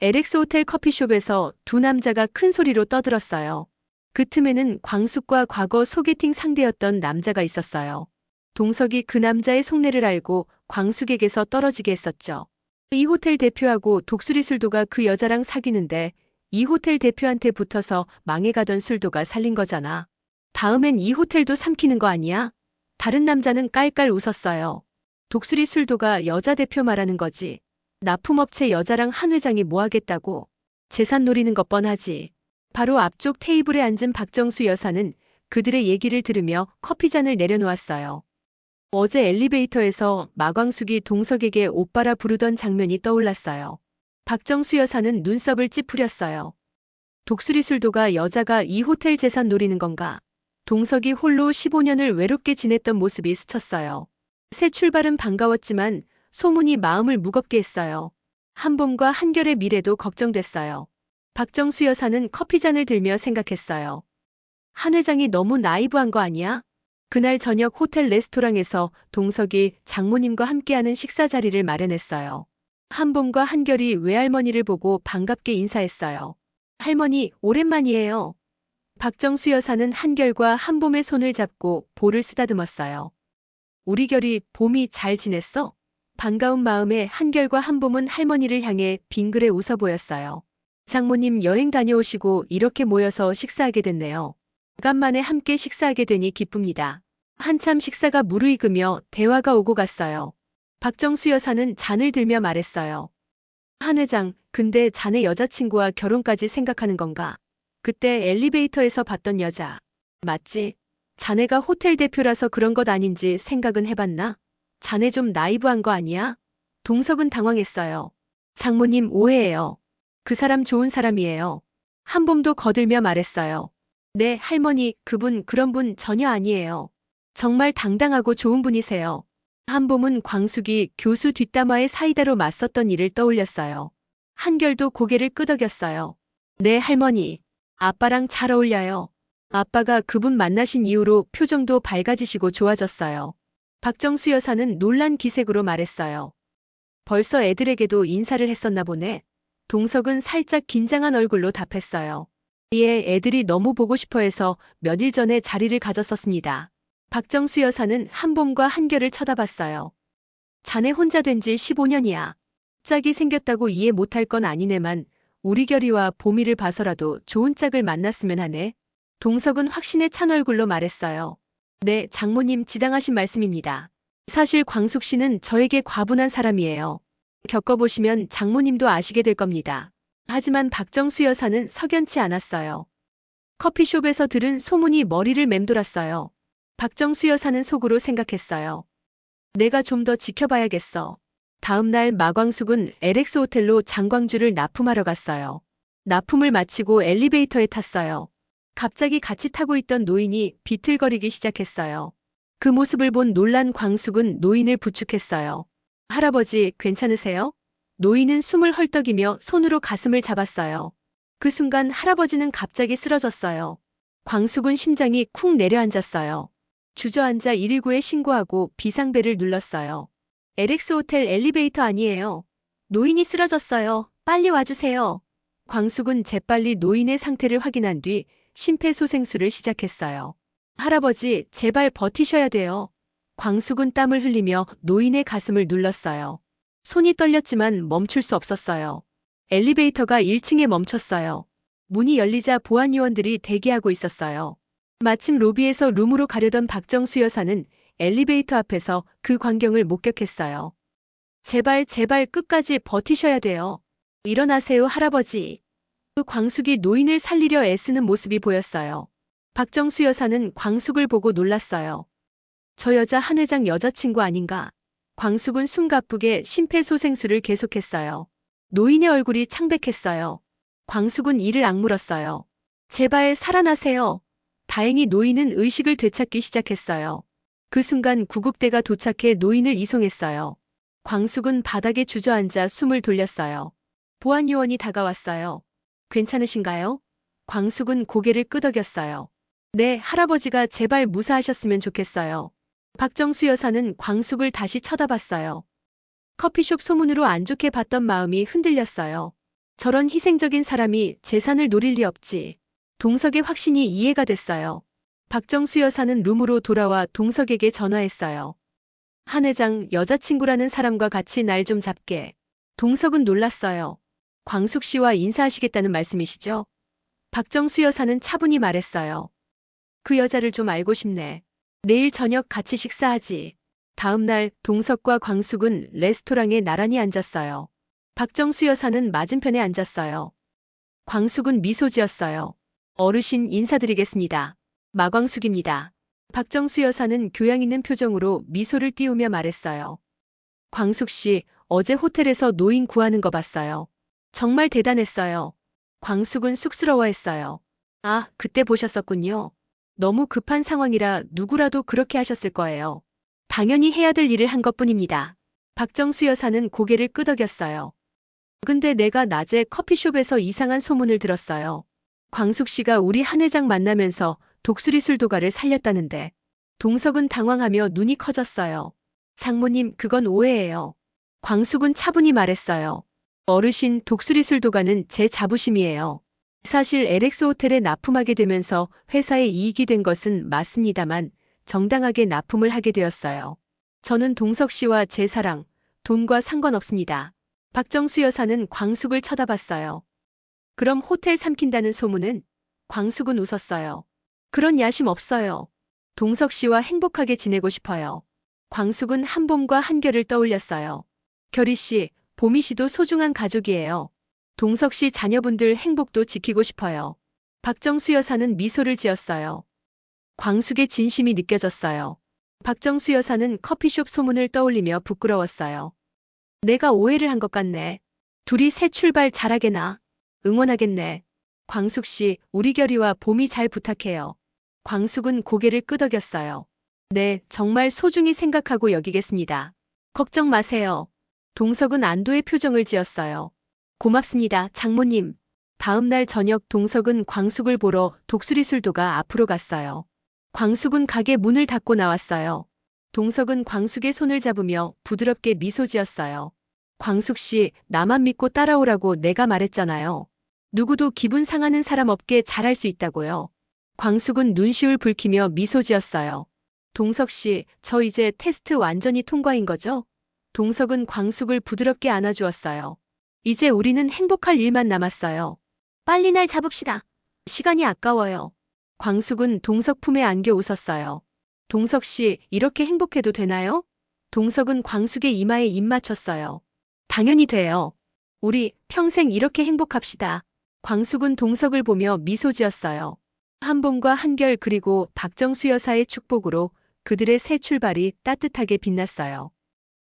LX 호텔 커피숍에서 두 남자가 큰 소리로 떠들었어요. 그 틈에는 광숙과 과거 소개팅 상대였던 남자가 있었어요. 동석이 그 남자의 속내를 알고 광숙에게서 떨어지게 했었죠. 이 호텔 대표하고 독수리 술도가 그 여자랑 사귀는데 이 호텔 대표한테 붙어서 망해가던 술도가 살린 거잖아. 다음엔 이 호텔도 삼키는 거 아니야? 다른 남자는 깔깔 웃었어요. 독수리 술도가 여자 대표 말하는 거지. 납품업체 여자랑 한 회장이 뭐 하겠다고. 재산 노리는 것 뻔하지. 바로 앞쪽 테이블에 앉은 박정수 여사는 그들의 얘기를 들으며 커피잔을 내려놓았어요. 어제 엘리베이터에서 마광숙이 동석에게 오빠라 부르던 장면이 떠올랐어요. 박정수 여사는 눈썹을 찌푸렸어요. 독수리 술도가 여자가 이 호텔 재산 노리는 건가? 동석이 홀로 15년을 외롭게 지냈던 모습이 스쳤어요. 새 출발은 반가웠지만 소문이 마음을 무겁게 했어요. 한봄과 한결의 미래도 걱정됐어요. 박정수 여사는 커피잔을 들며 생각했어요. 한 회장이 너무 나이브한 거 아니야? 그날 저녁 호텔 레스토랑에서 동석이 장모님과 함께하는 식사 자리를 마련했어요. 한봄과 한결이 외할머니를 보고 반갑게 인사했어요. 할머니, 오랜만이에요. 박정수 여사는 한결과 한봄의 손을 잡고 볼을 쓰다듬었어요. 우리 결이 봄이 잘 지냈어? 반가운 마음에 한결과 한봄은 할머니를 향해 빙그레 웃어 보였어요. 장모님 여행 다녀오시고 이렇게 모여서 식사하게 됐네요. 오간만에 함께 식사하게 되니 기쁩니다. 한참 식사가 무르익으며 대화가 오고 갔어요. 박정수 여사는 잔을 들며 말했어요. 한 회장, 근데 자네 여자친구와 결혼까지 생각하는 건가? 그때 엘리베이터에서 봤던 여자. 맞지? 자네가 호텔 대표라서 그런 것 아닌지 생각은 해봤나? 자네 좀 나이브한 거 아니야? 동석은 당황했어요. 장모님 오해예요. 그 사람 좋은 사람이에요. 한봄도 거들며 말했어요. 네, 할머니, 그분 그런 분 전혀 아니에요. 정말 당당하고 좋은 분이세요. 한봄은 광숙이 교수 뒷담화에 사이다로 맞섰던 일을 떠올렸어요. 한결도 고개를 끄덕였어요. 네, 할머니. 아빠랑 잘 어울려요. 아빠가 그분 만나신 이후로 표정도 밝아지시고 좋아졌어요. 박정수 여사는 놀란 기색으로 말했어요. 벌써 애들에게도 인사를 했었나 보네. 동석은 살짝 긴장한 얼굴로 답했어요. 예, 애들이 너무 보고 싶어 해서 며칠 전에 자리를 가졌었습니다. 박정수 여사는 한봄과 한결을 쳐다봤어요. 자네 혼자 된 지 15년이야. 짝이 생겼다고 이해 못할 건 아니네만 우리 결이와 봄이를 봐서라도 좋은 짝을 만났으면 하네. 동석은 확신에 찬 얼굴로 말했어요. 네, 장모님 지당하신 말씀입니다. 사실 광숙 씨는 저에게 과분한 사람이에요. 겪어보시면 장모님도 아시게 될 겁니다. 하지만 박정수 여사는 석연치 않았어요. 커피숍에서 들은 소문이 머리를 맴돌았어요. 박정수 여사는 속으로 생각했어요. 내가 좀 더 지켜봐야겠어. 다음 날 마광숙은 LX 호텔로 장광주를 납품하러 갔어요. 납품을 마치고 엘리베이터에 탔어요. 갑자기 같이 타고 있던 노인이 비틀거리기 시작했어요. 그 모습을 본 놀란 광숙은 노인을 부축했어요. 할아버지, 괜찮으세요? 노인은 숨을 헐떡이며 손으로 가슴을 잡았어요. 그 순간 할아버지는 갑자기 쓰러졌어요. 광숙은 심장이 쿵 내려앉았어요. 주저앉아 119에 신고하고 비상벨을 눌렀어요. LX 호텔 엘리베이터 아니에요. 노인이 쓰러졌어요. 빨리 와주세요. 광숙은 재빨리 노인의 상태를 확인한 뒤 심폐소생술을 시작했어요. 할아버지, 제발 버티셔야 돼요. 광숙은 땀을 흘리며 노인의 가슴을 눌렀어요. 손이 떨렸지만 멈출 수 없었어요. 엘리베이터가 1층에 멈췄어요. 문이 열리자 보안 요원들이 대기하고 있었어요. 마침 로비에서 룸으로 가려던 박정수 여사는 엘리베이터 앞에서 그 광경을 목격했어요. 제발 제발 끝까지 버티셔야 돼요. 일어나세요 할아버지. 그 광숙이 노인을 살리려 애쓰는 모습이 보였어요. 박정수 여사는 광숙을 보고 놀랐어요. 저 여자 한 회장 여자친구 아닌가? 광숙은 숨가쁘게 심폐소생술을 계속했어요. 노인의 얼굴이 창백했어요. 광숙은 이를 악물었어요. 제발 살아나세요. 다행히 노인은 의식을 되찾기 시작했어요. 그 순간 구급대가 도착해 노인을 이송했어요. 광숙은 바닥에 주저앉아 숨을 돌렸어요. 보안 요원이 다가왔어요. 괜찮으신가요? 광숙은 고개를 끄덕였어요. 네, 할아버지가 제발 무사하셨으면 좋겠어요. 박정수 여사는 광숙을 다시 쳐다봤어요. 커피숍 소문으로 안 좋게 봤던 마음이 흔들렸어요. 저런 희생적인 사람이 재산을 노릴 리 없지. 동석의 확신이 이해가 됐어요. 박정수 여사는 룸으로 돌아와 동석에게 전화했어요. 한 회장 여자친구라는 사람과 같이 날 좀 잡게. 동석은 놀랐어요. 광숙 씨와 인사하시겠다는 말씀이시죠? 박정수 여사는 차분히 말했어요. 그 여자를 좀 알고 싶네. 내일 저녁 같이 식사하지. 다음 날 동석과 광숙은 레스토랑에 나란히 앉았어요. 박정수 여사는 맞은편에 앉았어요. 광숙은 미소 지었어요. 어르신 인사드리겠습니다. 마광숙입니다. 박정수 여사는 교양 있는 표정으로 미소를 띄우며 말했어요. 광숙 씨, 어제 호텔에서 노인 구하는 거 봤어요. 정말 대단했어요. 광숙은 쑥스러워했어요. 아, 그때 보셨었군요. 너무 급한 상황이라 누구라도 그렇게 하셨을 거예요. 당연히 해야 될 일을 한 것뿐입니다. 박정수 여사는 고개를 끄덕였어요. 근데 내가 낮에 커피숍에서 이상한 소문을 들었어요. 광숙 씨가 우리 한 회장 만나면서 독수리 술 도가를 살렸다는데. 동석은 당황하며 눈이 커졌어요. 장모님, 그건 오해예요. 광숙은 차분히 말했어요. 어르신 독수리 술도가는 제 자부심이에요. 사실 LX 호텔에 납품하게 되면서 회사에 이익이 된 것은 맞습니다만 정당하게 납품을 하게 되었어요. 저는 동석 씨와 제 사랑, 돈과 상관없습니다. 박정수 여사는 광숙을 쳐다봤어요. 그럼 호텔 삼킨다는 소문은? 광숙은 웃었어요. 그런 야심 없어요. 동석 씨와 행복하게 지내고 싶어요. 광숙은 한봄과 한결을 떠올렸어요. 결희 씨, 보미 씨도 소중한 가족이에요. 동석 씨 자녀분들 행복도 지키고 싶어요. 박정수 여사는 미소를 지었어요. 광숙의 진심이 느껴졌어요. 박정수 여사는 커피숍 소문을 떠올리며 부끄러웠어요. 내가 오해를 한 것 같네. 둘이 새 출발 잘하게나. 응원하겠네. 광숙 씨, 우리 결이와 봄이 잘 부탁해요. 광숙은 고개를 끄덕였어요. 네, 정말 소중히 생각하고 여기겠습니다. 걱정 마세요. 동석은 안도의 표정을 지었어요. 고맙습니다, 장모님. 다음 날 저녁 동석은 광숙을 보러 독수리 술도가 앞으로 갔어요. 광숙은 가게 문을 닫고 나왔어요. 동석은 광숙의 손을 잡으며 부드럽게 미소 지었어요. 광숙 씨, 나만 믿고 따라오라고 내가 말했잖아요. 누구도 기분 상하는 사람 없게 잘할 수 있다고요. 광숙은 눈시울 붉히며 미소 지었어요. 동석 씨, 저 이제 테스트 완전히 통과인 거죠? 동석은 광숙을 부드럽게 안아주었어요. 이제 우리는 행복할 일만 남았어요. 빨리 날 잡읍시다. 시간이 아까워요. 광숙은 동석 품에 안겨 웃었어요. 동석 씨, 이렇게 행복해도 되나요? 동석은 광숙의 이마에 입 맞췄어요. 당연히 돼요. 우리 평생 이렇게 행복합시다. 광숙은 동석을 보며 미소 지었어요. 한봄과 한결 그리고 박정수 여사의 축복으로 그들의 새 출발이 따뜻하게 빛났어요.